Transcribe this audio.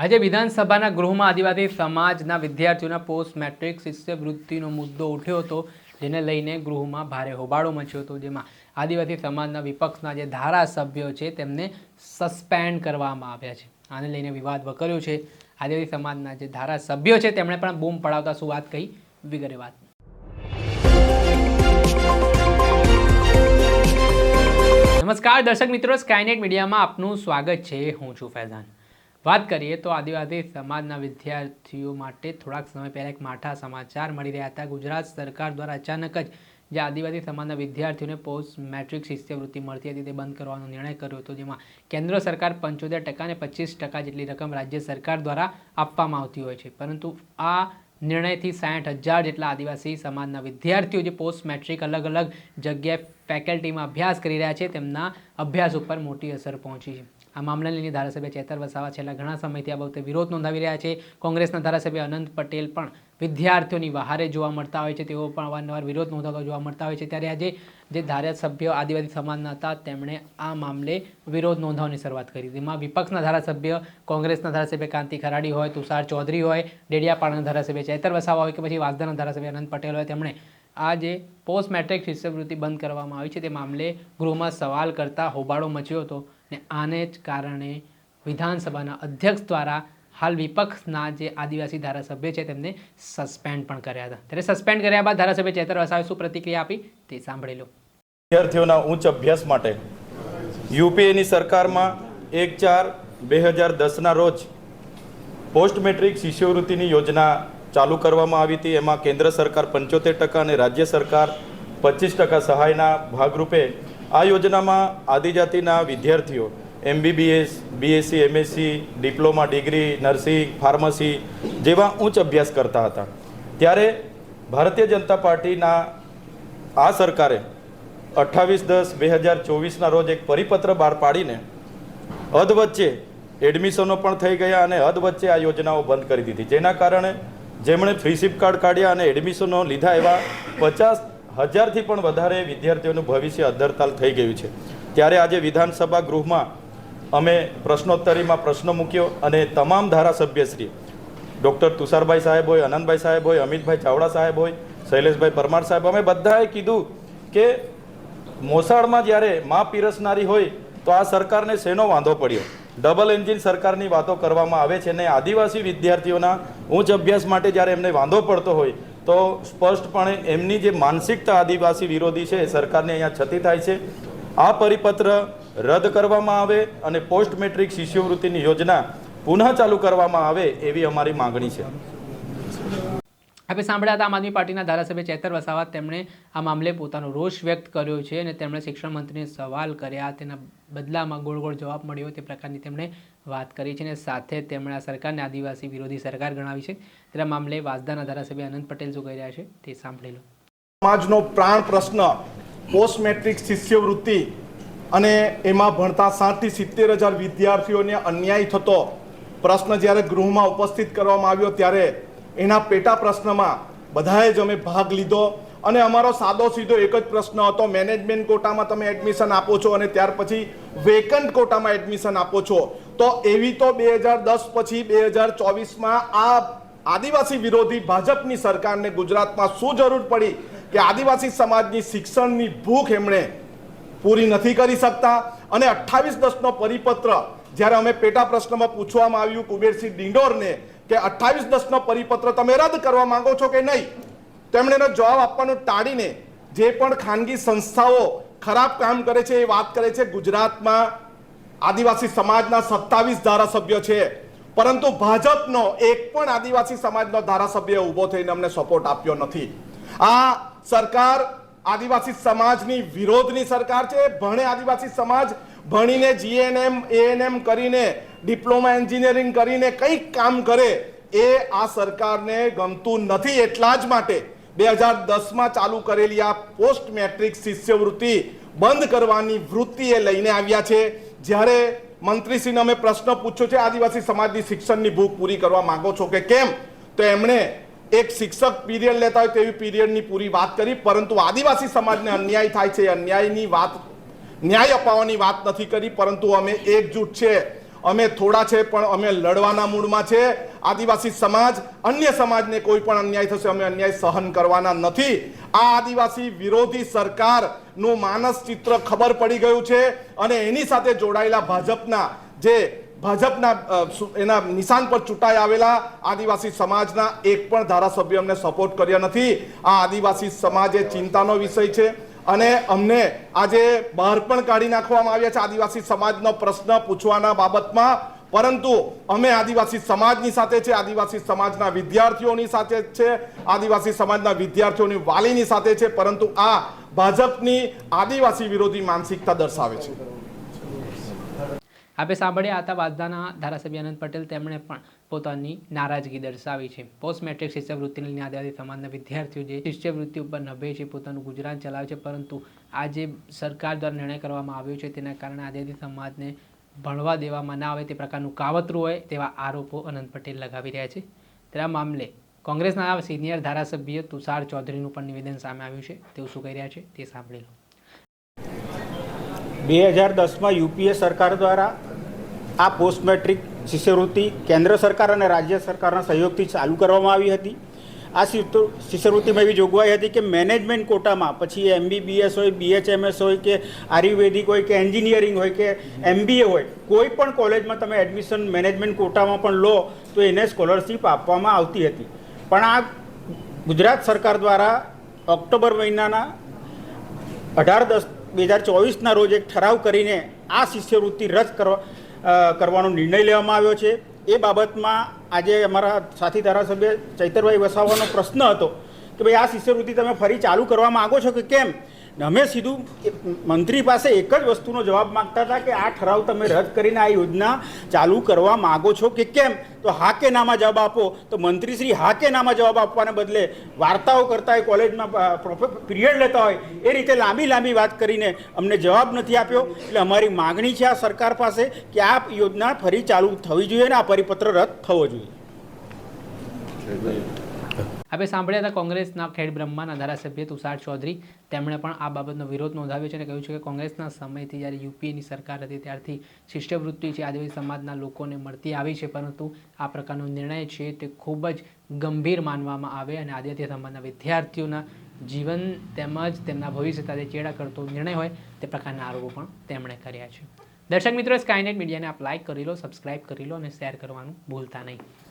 આજે વિધાનસભાના ગૃહમાં આદિવાસી સમાજના વિદ્યાર્થીઓના પોસ્ટ મેટ્રિક શિષ્યવૃત્તિનો મુદ્દો ઉઠ્યો હતો, જેને લઈને ગૃહમાં ભારે હોબાળો મચ્યો હતો, જેમાં આદિવાસી સમાજના વિપક્ષના જે ધારાસભ્યો છે તેમને સસ્પેન્ડ કરવામાં આવ્યા છે. આને લઈને વિવાદ વકર્યો છે. આદિવાસી સમાજના જે ધારાસભ્યો છે, તેમણે પણ બૂમ પડાવતા શું વાત કહી વિગતે વાત. નમસ્કાર, દર્શક મિત્રો સ્કાયનેટ મીડિયામાં આપનું સ્વાગત છે. હું છું ફૈઝાન. વાત કરીએ તો આદિવાસી સમાજના વિદ્યાર્થીઓ માટે થોડાક સમય પહેલાં એક માઠા સમાચાર મળી રહ્યા હતા. ગુજરાત સરકાર દ્વારા અચાનક જ જે આદિવાસી સમાજના વિદ્યાર્થીઓને પોસ્ટ મેટ્રિક શિષ્યવૃત્તિ મળતી હતી તે બંધ કરવાનો નિર્ણય કર્યો હતો, જેમાં કેન્દ્ર સરકાર પંચોતેર ટકા અને પચીસ ટકા જેટલી રકમ રાજ્ય સરકાર દ્વારા આપવામાં આવતી હોય છે. પરંતુ આ નિર્ણયથી સાઠ હજાર જેટલા આદિવાસી સમાજના વિદ્યાર્થીઓ જે પોસ્ટ મેટ્રિક અલગ અલગ જગ્યાએ ફેકલ્ટીમાં અભ્યાસ કરી રહ્યા છે, તેમના અભ્યાસ ઉપર મોટી અસર પહોંચી છે. આ મામલાને લઈને ધારાસભ્ય ચેતર વસાવા છેલ્લા ઘણા સમયથી આ બાબતે વિરોધ નોંધાવી રહ્યા છે. કોંગ્રેસના ધારાસભ્ય અનંત પટેલ પણ વિદ્યાર્થીઓની વહારે જોવા મળતા હોય છે. તેઓ પણ અવારનવાર વિરોધ નોંધાવતા જોવા મળતા હોય છે. ત્યારે આજે જે ધારાસભ્યો આદિવાસી સમાજના હતા, તેમણે આ મામલે વિરોધ નોંધાવવાની શરૂઆત કરી. તેમાં વિપક્ષના ધારાસભ્ય, કોંગ્રેસના ધારાસભ્ય કાંતિ ખરાડી હોય, તુષાર ચૌધરી હોય, ડેડિયાપાડાના ધારાસભ્ય ચેતર વસાવા હોય કે પછી વાસદાના ધારાસભ્ય અનંત પટેલ હોય, તેમણે આ જે પોસ્ટ મેટ્રિક શિષ્યવૃત્તિ બંધ કરવામાં આવી છે, તે મામલે ગૃહમાં સવાલ કરતા હોબાળો મચ્યો હતો. ને આને જ કારણે વિધાનસભાના અધ્યક્ષ દ્વારા હાલ વિપક્ષના જે આદિવાસી ધારાસભ્ય છે તેમને સસ્પેન્ડ પણ કર્યા હતા. ત્યારે સસ્પેન્ડ કર્યા બાદ ધારાસભ્ય ચેતર વસાવે શું પ્રતિક્રિયા આપી તે સાંભળી લો વિદ્યાર્થીઓના ઉચ્ચ અભ્યાસ માટે યુપીએની સરકારમાં એક ચાર બે હજાર દસના રોજ પોસ્ટ મેટ્રિક શિષ્યવૃત્તિની યોજના ચાલુ કરવામાં આવી હતી. એમાં કેન્દ્ર સરકાર પંચોતેર ટકા અને રાજ્ય સરકાર પચીસ ટકા સહાયના ભાગરૂપે આ યોજનામાં આદિજાતિના વિદ્યાર્થીઓ MBBS BSc MSc diploma, degree, nursing, pharmacy જેવા ઉચ્ચ અભ્યાસ કરતા હતા. ત્યારે ભારતીય જનતા પાર્ટીના આ સરકારે અઠ્ઠાવીસ દસ બે હજાર ચોવીસના રોજ એક પરિપત્ર બહાર પાડીને અધ વચ્ચે એડમિશનો પણ થઈ ગયા અને અધ વચ્ચે આ યોજનાઓ બંધ કરી દીધી. જેના કારણે જેમણે ફ્રીશિપ કાર્ડ કાઢ્યા અને એડમિશનો લીધા એવા પચાસ હજારથી પણ વધારે વિદ્યાર્થીઓનું ભવિષ્ય અધરતાલ થઈ ગયું છે. ત્યારે આજે વિધાનસભા ગૃહમાં અમે પ્રશ્નોત્તરીમાં પ્રશ્ન મૂક્યો અને તમામ ધારાસભ્યશ્રી ડૉક્ટર તુષારભાઈ સાહેબ હોય, આનંદભાઈ સાહેબ હોય, અમિતભાઈ ચાવડા સાહેબ હોય, શૈલેષભાઈ પરમાર સાહેબ, અમે બધાએ કીધું કે મોસાળમાં જ્યારે મા પીરસનારી હોય તો આ સરકારને શેનો વાંધો પડ્યો? ડબલ એન્જિન સરકારની વાતો કરવામાં આવે છે ને આદિવાસી વિદ્યાર્થીઓના ઉચ્ચ અભ્યાસ માટે જ્યારે એમને વાંધો પડતો હોય તો સ્પષ્ટપણે એમની જે માનસિકતા આદિવાસી વિરોધી છે એ સરકારને અહીંયા છતી થાય છે. આ પરિપત્ર રદ કરવામાં આવે અને પોસ્ટ મેટ્રિક શિષ્યવૃત્તિની યોજના પુનઃ ચાલુ કરવામાં આવે એવી અમારી માંગણી છે. આપણે સાંભળ્યા હતા આમ આદમી પાર્ટીના ધારાસભ્ય ચેતર વસાવા તેમણે આ મામલે પોતાનો રોષ વ્યક્ત કર્યો છે અને તેમણે શિક્ષણ મંત્રીને સવાલ કર્યા. તેના બદલામાં ગોળ ગોળ જવાબ મળ્યો તે પ્રકારની તેમણે વાત કરી છે અને સાથે તેમણે આ સરકારને આદિવાસી વિરોધી સરકાર ગણાવી છે. તેના મામલે વાસદાના ધારાસભ્ય અનંત પટેલ શું કહી રહ્યા છે તે સાંભળી લો. સમાજનો પ્રાણ પ્રશ્ન પોસ્ટ મેટ્રિક શિષ્યવૃત્તિ અને એમાં ભણતા સાતથી સિત્તેર હજાર વિદ્યાર્થીઓને અન્યાય થતો પ્રશ્ન જ્યારે ગૃહમાં ઉપસ્થિત કરવામાં આવ્યો ત્યારે એના પેટા પ્રશ્નમાં બધાએ જ અમે ભાગ લીધો અને અમારો સાદો સીધો એક જ પ્રશ્ન હતો, મેનેજમેન્ટ કોટામાં તમે એડમિશન આપો છો અને ત્યાર પછી વેકન્ટ કોટામાં એડમિશન આપો છો. તો એવી તો બે હજાર દસ પછી બે હજાર ચોવીસમાં આ આદિવાસી વિરોધી ભાજપની સરકારને ગુજરાતમાં શું જરૂર પડી કે આદિવાસી સમાજની શિક્ષણની ભૂખ એમણે પૂરી નથી કરી શકતા? અને અઠ્ઠાવીસ દસનો પરિપત્ર જ્યારે અમે પેટા પ્રશ્નમાં પૂછવામાં આવ્યું કુબેરસિંહ ડિંડોરને કે અઠ્ઠાવીસ દસનો પરિપત્ર તમે રદ કરવા માંગો છો કે નહીં? તેમણે એનો જવાબ આપવાનું ટાળીને જે પણ ખાનગી સંસ્થાઓ ખરાબ કામ કરે છે એ વાત કરે છે. ગુજરાતમાં આદિવાસી સમાજના સત્તાવીસ ધારાસભ્યો છે. પરંતુ ભાજપનો એક પણ આદિવાસી સમાજનો ધારાસભ્ય ઊભો થઈને અમને સપોર્ટ આપ્યો નથી. આ સરકાર આદિવાસી સમાજની વિરોધની સરકાર છે. ભણે આદિવાસી સમાજ ભણીને જીએનએમ એએનએમ કરીને ડિપ્લોમા એન્જિનિયરિંગ કરીને કંઈક કામ કરે, એ આ સરકારને ગમતું નથી એટલા જ માટે બે હજાર દસમાં ચાલુ કરેલી આ પોસ્ટ મેટ્રિક શિષ્યવૃત્તિ બંધ કરવાની વૃત્તિ એ લઈને આવ્યા છે. જ્યારે મંત્રીશ્રીને અમે પ્રશ્ન પૂછ્યો છે, આદિવાસી સમાજની શિક્ષણની ભૂખ પૂરી કરવા માંગો છો કે કેમ? તો એમણે એક શિક્ષક પીરિયડ લેતા હોય તેવી પીરિયડની પૂરી વાત કરી, પરંતુ આદિવાસી સમાજને અન્યાય થાય છે. અન્યાયની વાત, ન્યાય અપાવવાની વાત નથી કરી, પરંતુ અમે એકજૂટ છે. અમે થોડા છે, પણ અમે લડવાના મૂડમાં છે. આદિવાસી સમાજ, અન્ય સમાજને કોઈ પણ અન્યાય થશે, અમે અન્યાય સહન કરવાના નથી. આ આદિવાસી વિરોધી સરકારનું માનસ ચિત્ર ખબર પડી ગયું છે અને એની સાથે જોડાયેલા ભાજપના જે ભાજપના એના નિશાન પર ચૂંટાઈ આવેલા આદિવાસી સમાજના એક પણ ધારાસભ્ય અમને સપોર્ટ કર્યા નથી. આ આદિવાસી સમાજ એ ચિંતાનો વિષય છે. અને અમને આજે બહાર પણ કાઢી નાખવામાં આવ્યા છે આદિવાસી સમાજનો પ્રશ્ન પૂછવાના બાબતમાં. પરંતુ અમે આદિવાસી સમાજની સાથે છે, આદિવાસી સમાજના વિદ્યાર્થીઓની સાથે છે, આદિવાસી સમાજના વિદ્યાર્થીઓની વાલીની સાથે છે, પરંતુ આ ભાજપની આદિવાસી વિરોધી માનસિકતા દર્શાવે છે. આપણે સાંભળ્યા હતા વાંધાના ધારાસભ્ય અનંત પટેલ, તેમણે પણ પોતાની નારાજગી દર્શાવી છે. પોસ્ટ મેટ્રિક શિષ્યવૃત્તિને આદિવાસી સમાજના વિદ્યાર્થીઓ જે શિષ્યવૃત્તિ ઉપર નભે છે, પોતાનું ગુજરાન ચલાવે છે, પરંતુ આ જે સરકાર દ્વારા નિર્ણય કરવામાં આવ્યો છે, તેના કારણે આદિવાસી સમાજને ભણવા દેવામાં ના આવે તે પ્રકારનું કાવતરું હોય તેવા આરોપો અનંત પટેલ લગાવી રહ્યા છે. તેના મામલે કોંગ્રેસના સિનિયર ધારાસભ્ય તુષાર ચૌધરીનું પણ નિવેદન સામે આવ્યું છે. તેઓ શું કહી રહ્યા છે તે સાંભળી લો. બે હજાર દસમાં યુપીએ સરકાર દ્વારા આ પોસ્ટ મેટ્રિક શિષ્યવૃત્તિ કેન્દ્ર સરકાર અને રાજ્ય સરકારના સહયોગથી ચાલુ કરવામાં આવી હતી. આ શિષ્ય- શિષ્યવૃત્તિમાં એવી જોગવાઈ હતી કે મેનેજમેન્ટ કોટામાં, પછી એમબીબીએસ હોય, બીએચએમએસ હોય કે આયુર્વેદિક હોય કે એન્જિનિયરિંગ હોય કે એમબીએ હોય, કોઈ પણ કોલેજમાં તમે એડમિશન મેનેજમેન્ટ કોટામાં પણ લો, તો એને સ્કોલરશિપ આપવામાં આવતી હતી. પણ આ ગુજરાત સરકાર દ્વારા ઓક્ટોબર મહિનાના અઢાર દસ, બે હજાર ચોવીસના રોજ એક ઠરાવ કરીને આ શિષ્યવૃત્તિ રદ કરવા કરવાનો નિર્ણય લેવામાં આવ્યો છે. એ બાબતમાં આજે અમારા સાથી ધારાસભ્ય ચૈતરભાઈ વસાવાનો પ્રશ્ન હતો કે ભાઈ આ શિષ્યવૃત્તિ તમે ફરી ચાલુ કરવા માગો છો કે કેમ? અમે સીધું મંત્રી પાસે એક જ વસ્તુનો જવાબ માંગતા હતા કે આ ઠરાવ તમે રદ કરીને આ યોજના ચાલુ કરવા માગો છો કે કેમ? તો હા કે નામાં જવાબ આપો. તો મંત્રીશ્રી હા કે નામાં જવાબ આપવાને બદલે વાર્તાઓ કરતા હોય, કોલેજમાં પિરિયડ લેતા હોય, એ રીતે લાંબી લાંબી વાત કરીને અમને જવાબ નથી આપ્યો. એટલે અમારી માગણી છે આ સરકાર પાસે કે આ યોજના ફરી ચાલુ થવી જોઈએ અને આ પરિપત્ર રદ થવો જોઈએ. આપણે સાંભળ્યા હતા કોંગ્રેસના ખેડ બ્રહ્માના ધારાસભ્ય તુષાર ચૌધરી. તેમણે પણ આ બાબતનો વિરોધ નોંધાવ્યો છે અને કહ્યું છે કે કોંગ્રેસના સમયથી જ્યારે યુપીએની સરકાર હતી ત્યારથી શિષ્યવૃત્તિ છે, આદિવાસી સમાજના લોકોને મળતી આવી છે, પરંતુ આ પ્રકારનો નિર્ણય છે તે ખૂબ જ ગંભીર માનવામાં આવે અને આદિવાસી સમાજના વિદ્યાર્થીઓના જીવન તેમજ તેમના ભવિષ્ય સાથે ચેડા કરતો નિર્ણય હોય તે પ્રકારના આરોપો પણ તેમણે કર્યા છે. દર્શક મિત્રો સ્કાયનેટ મીડિયાને આપ લાઇક કરી લો સબસ્ક્રાઇબ કરી લો અને શેર કરવાનું ભૂલતા નહીં.